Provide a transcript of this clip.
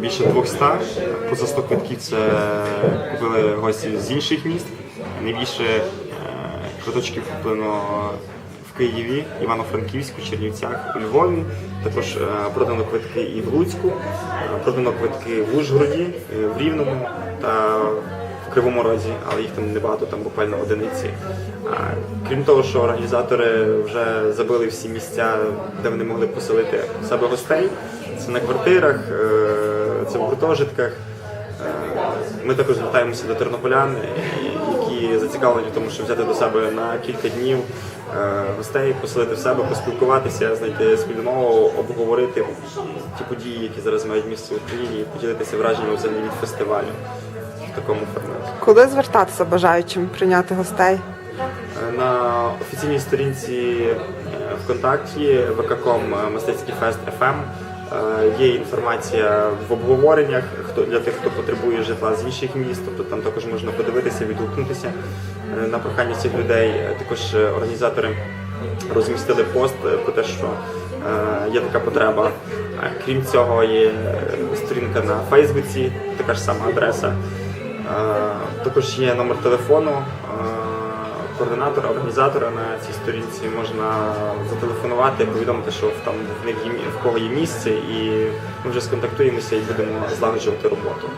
більше 200. Поза 100 квитків це купили гості з інших міст. Найбільше е, квиточків куплено в Києві, Івано-Франківську, Чернівцях, у Львові. Також е, продано квитки і в Луцьку, е, продано квитки в Ужгороді, в Рівному та в Кривому Розі, але їх там небагато, там буквально одиниці. Крім того, що організатори вже забили всі місця, де вони могли поселити себе гостей. Це на квартирах, це в гуртожитках. Е, Ми також звертаємося до тернополян, які зацікавлені в тому, щоб взяти до себе на кілька днів е, гостей, поселити в себе, поспілкуватися, знайти спільну мову, обговорити ті події, які зараз мають місце в Україні, і поділитися враженнями взагалі від фестивалю в такому форматі. Куди звертатися бажаючим прийняти гостей? Е, На офіційній сторінці ВКонтакті ВККом Мистецький фест FM е, є інформація в обговореннях хто для тих, хто потребує житла з інших міст. Тобто там також можна подивитися, відгукнутися е, на прохання цих людей. Е, Також е, організатори розмістили пост е, про те, що е, є така потреба. Е, Крім цього, є е, сторінка на Фейсбуці, така ж сама адреса. Е, Також є номер телефону е, координатора, організатора на цій сторінці. Можна зателефонувати, повідомити, що там в них є в кого є місце, і ми вже сконтактуємося і будемо злагоджувати роботу.